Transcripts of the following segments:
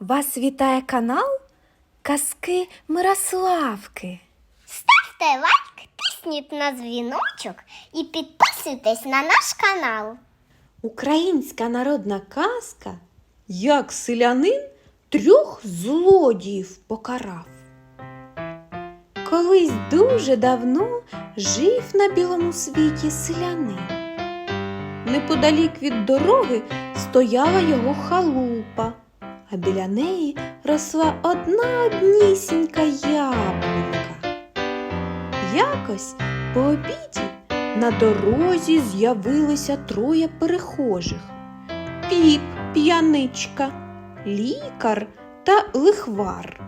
Вас вітає канал Казки Мирославки. Ставте лайк, тисніть на дзвіночок і підписуйтесь на наш канал. Українська народна казка Як селянин трьох злодіїв покарав. Колись дуже давно жив на білому світі селянин. Неподалік від дороги стояла його халупа, а біля неї росла одна однісінька яблунька. Якось по обіді на дорозі з'явилися троє перехожих: піп, п'яничка, лікар та лихвар.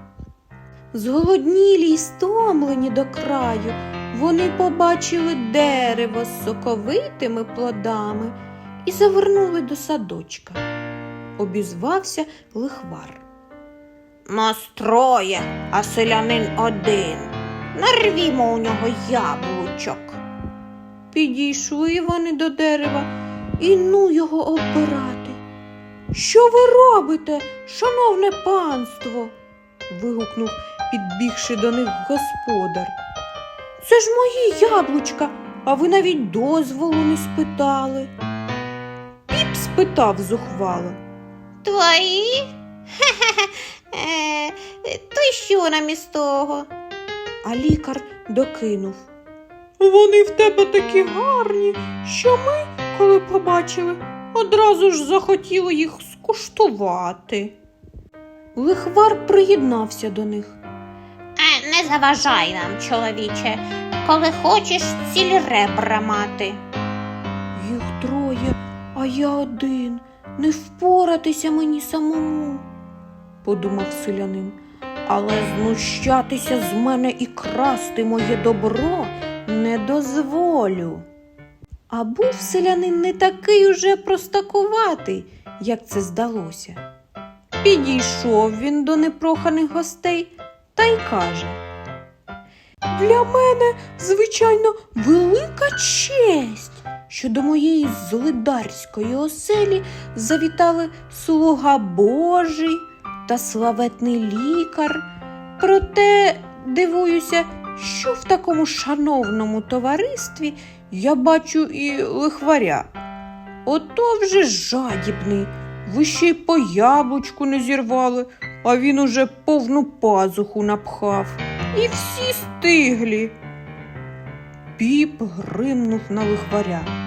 Зголоднілі й стомлені до краю, вони побачили дерево з соковитими плодами і завернули до садочка. Обізвався лихвар. Нас троє, а селянин один. Нарвімо у нього яблучок. Підійшли вони до дерева і ну його оббирати. Що ви робите, шановне панство? вигукнув, підбігши до них господар. Це ж мої яблучка, а ви навіть дозволу не спитали. Піп спитав зухвало. Твої? Е, То й що намість того? А лікар докинув. Вони в тебе такі гарні, що ми, коли побачили, одразу ж захотіли їх скуштувати. Лихвар приєднався до них. Е, Не заважай нам, чоловіче, коли хочеш цілі ребра мати. Їх троє, а я один. Не впоратися мені самому, подумав селянин. Але знущатися з мене і красти моє добро не дозволю. А був селянин не такий уже простакуватий, як це здалося. Підійшов він до непроханих гостей та й каже. Для мене, звичайно, велика честь, що до моєї злидарської оселі завітали слуга Божий та славетний лікар. Проте дивуюся, що в такому шановному товаристві я бачу і лихваря. Ото вже жадібний, ви ще й по яблучку не зірвали, а він уже повну пазуху напхав. І всі стиглі. Піп гримнув на лихваря.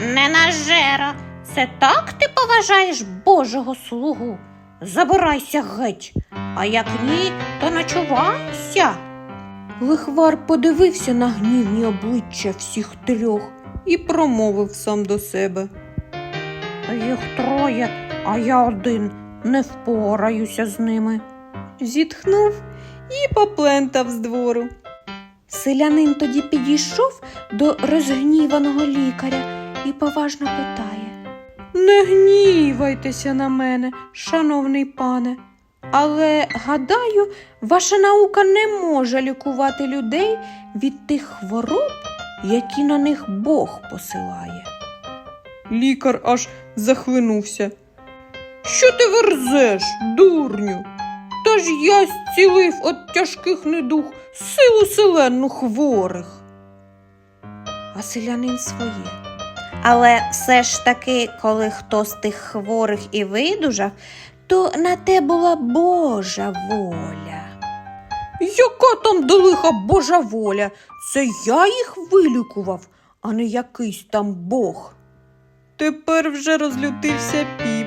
Не нажера. Це так ти поважаєш Божого слугу? Забирайся геть, а як ні, то ночувайся. Лихвар подивився на гнівні обличчя всіх трьох і промовив сам до себе. Їх троє, а я один не впораюся з ними. Зітхнув і поплентав з двору. Селянин тоді підійшов до розгніваного лікаря і поважно питає. Не гнівайтеся на мене, шановний пане, але гадаю, ваша наука не може лікувати людей від тих хвороб, які на них Бог посилає. Лікар аж захлинувся. Що ти верзеш, дурню? Та ж я зцілив від тяжких недух силу селенну хворих. А селянин своє. Але все ж таки, коли хто з тих хворих і видужав, то на те була Божа воля. Яка там до лиха Божа воля? Це я їх вилікував, а не якийсь там Бог. Тепер вже розлютився піп.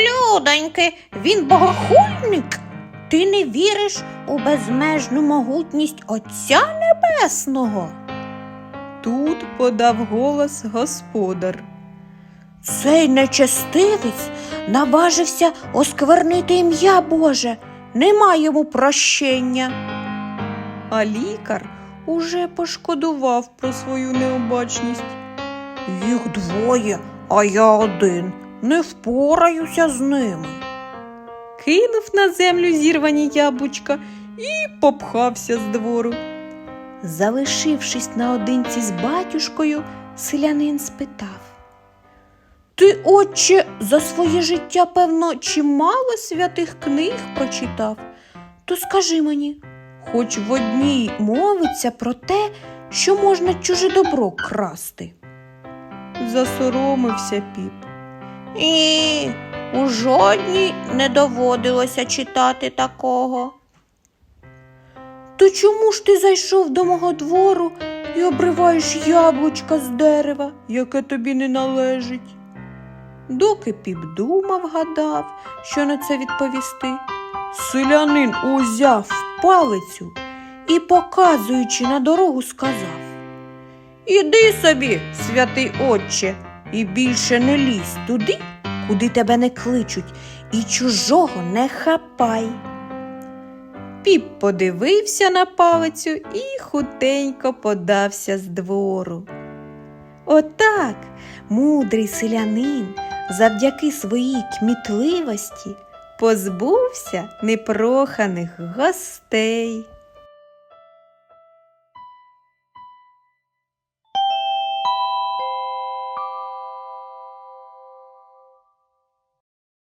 Людоньки, він богохульник. Ти не віриш у безмежну могутність Отця Небесного. Тут подав голос господар. Цей нечестивець наважився осквернити ім'я Боже, нема йому прощення. А лікар уже пошкодував про свою необачність. Їх двоє, а я один. Не впораюся з ними. Кинув на землю зірвані яблучка і попхався з двору. Залишившись наодинці з батюшкою, селянин спитав Ти, отче, за своє життя, певно, чимало святих книг прочитав. То скажи мені, хоч в одній мовиться про те, що можна чуже добро красти. Засоромився піп. І у жодній не доводилося читати такого. То чому ж ти зайшов до мого двору і обриваєш яблучка з дерева, яке тобі не належить? Доки піп думав, гадав, що на це відповісти, селянин узяв палицю і, показуючи на дорогу, сказав Іди собі, святий отче, і більше не лізь туди, куди тебе не кличуть, і чужого не хапай. Піп подивився на палицю і хутенько подався з двору. Отак мудрий селянин завдяки своїй кмітливості позбувся непроханих гостей.